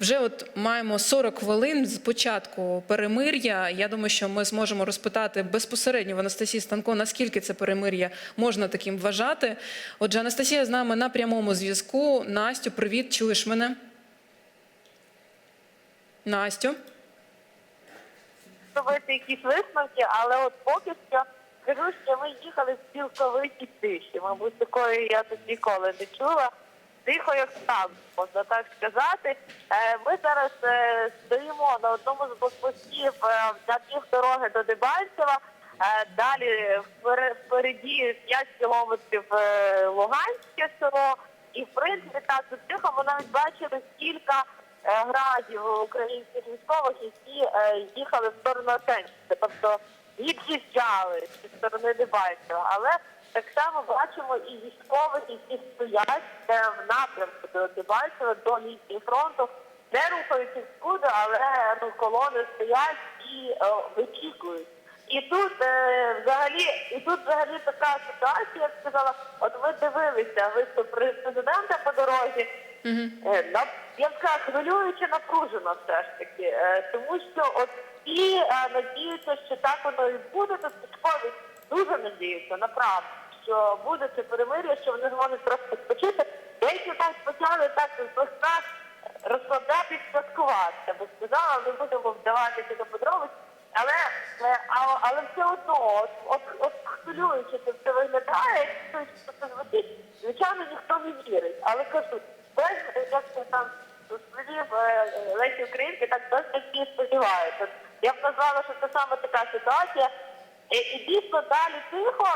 Вже от маємо 40 хвилин з початку перемир'я. Я думаю, що ми зможемо розпитати безпосередньо в Анастасії Станко, наскільки це перемир'я можна таким вважати. Отже, Анастасія з нами на прямому зв'язку. Настю, привіт, чуєш мене? Настю. робити якісь висновки, але от поки що скажу, що ми їхали в цілковитій тиші. Мабуть, такої я тут ніколи не чула. Тихо, як там, можна так сказати. Е, Ми зараз е, стоїмо на одному з блокпостів е, на пів дороги до Дебальцева. Далі впере- впереді 5 кілометрів Луганське село. І в принципі так тут тихо ми навіть бачили кілька градів українських військових, які їхали в сторону Осенчика. Тобто від'їжджали зі сторони Дебальцева. Але так само бачимо і військових, які стоять е, в напрямку до Дебальцева, до лінії фронту, не рухаються всюди, але ну, колони стоять і е, вичікують. І тут е, взагалі, і тут взагалі така ситуація, я б сказала, от ви дивилися виступ президента по дорозі. Е, на я б сказала, хвилююче напружено все ж таки, е, тому що от всі е, надіються, що так воно і буде. Тут військові дуже надіються, направду, що буде це перемир'я, що вони зможуть просто відпочити. Деякі навіть почали так просто розкладатись, святкувати. Я би сказала, не будемо вдаватися до подробиць. Але, е, а- але все одно, от, от, от хвилюючи це все виглядає, якщо це звучить, звичайно, ніхто не вірить. Але кажу, без як це там слів е, Лесі Українки, так досить всі сподіваються. Я б назвала, що це саме така ситуація. І, і дійсно далі тихо,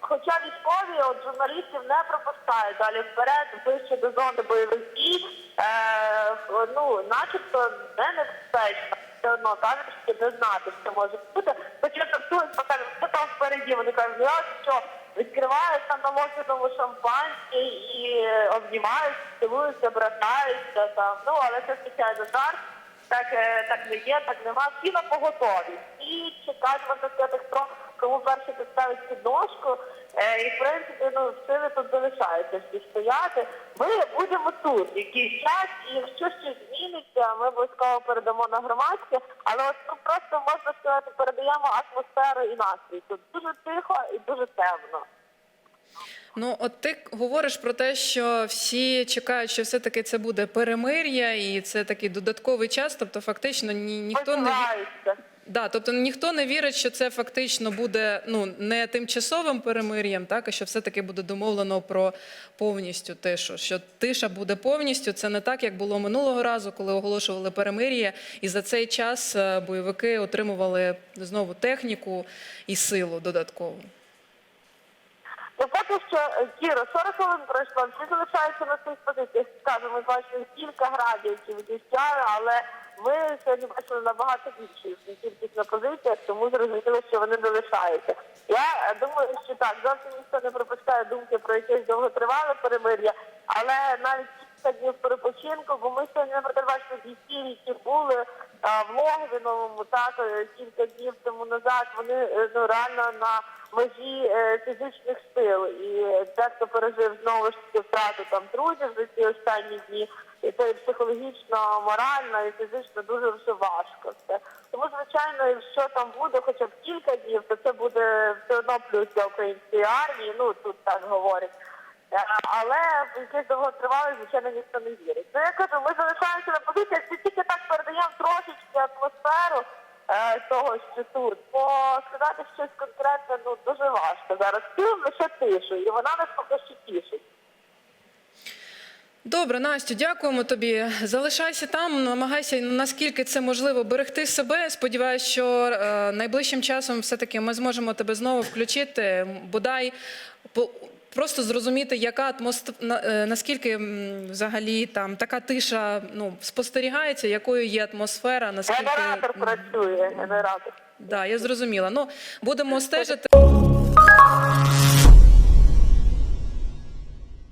хоча військові от журналістів не пропускають далі вперед, ближче до зони бойових дій, е, ну, начебто не небезпечно. Все одно кажуть, що не знати, що може бути. Хоча хтось покаже, що там впереді, вони кажуть, ну, а що, відкривають там на мокрому шампанське і е, обнімаються, цілуються, братаються там. Ну, але це звичайно жарт. Так, е, так не є, так нема. Всі на поготові. І чекають, можна сказати, хто кому перший підставить підножку. Е, і в принципі, ну, сили тут залишаються всі стояти. Ми будемо тут якийсь час, і якщо щось зміниться, ми обов'язково передамо на громадське. Але от ну, просто можна сказати, передаємо атмосферу і настрій. Тут дуже тихо і дуже темно. Ну, от ти говориш про те, що всі чекають, що все-таки це буде перемир'я, і це такий додатковий час. Тобто, фактично, ні, ніхто не. Да, тобто ніхто не вірить, що це фактично буде ну не тимчасовим перемир'ям, так а що все-таки буде домовлено про повністю тишу. Що тиша буде повністю. Це не так, як було минулого разу, коли оголошували перемир'я, і за цей час е, бойовики отримували знову техніку і силу додаткову. Ну, поки що, е, Кіро, 40 хвилин пройшло, всі залишаються на своїх позиціях. Скажу, ми бачили кілька градів, які від'їжджали, але ми сьогодні бачили набагато більше кількість на позиціях, тому зрозуміло, що вони залишаються. Я е, думаю, що так, зовсім ніхто не пропускає думки про якесь довготривале перемир'я, але навіть кілька днів перепочинку, бо ми сьогодні, наприклад, бачили бійців, які були а, в Логвіновому, так, е, кілька днів тому назад, вони е, ну, реально на межі е, фізичних сил. І дехто пережив знову ж таки втрату там друзів за ці останні дні. І це психологічно, морально і фізично дуже вже важко. Все. Тому, звичайно, якщо там буде хоча б кілька днів, то це буде все одно плюс для української армії. Ну тут так говорять. Е, Але в якесь довготривале, звичайно, ніхто не вірить. Ну я кажу, ми залишаємося на позиціях, це тільки так передаємо трошечки атмосферу того, що тут. Бо сказати щось конкретне ну дуже важко зараз. Чуємо лише тишу, і вона нас поки що тішить. Добре, Настю, дякуємо тобі. Залишайся там, намагайся наскільки це можливо берегти себе. Сподіваюсь, що е, найближчим часом все-таки ми зможемо тебе знову включити. Бодай просто зрозуміти, яка атмосфера, наскільки взагалі там така тиша ну, спостерігається, якою є атмосфера, наскільки Генератор працює, генератор. да, я зрозуміла. Ну будемо стежити.